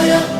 거야.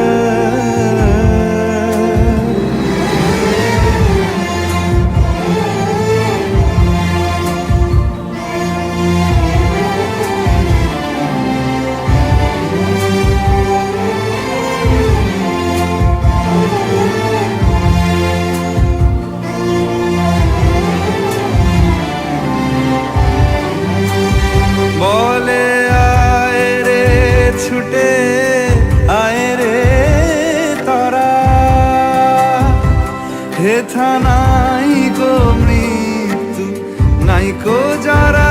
হেথা নাই গো মৃত্যু নাই কো যারা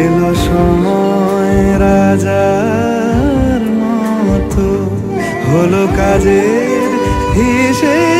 এলো সময় রাজার মতো। হলো কাজের হিসেব।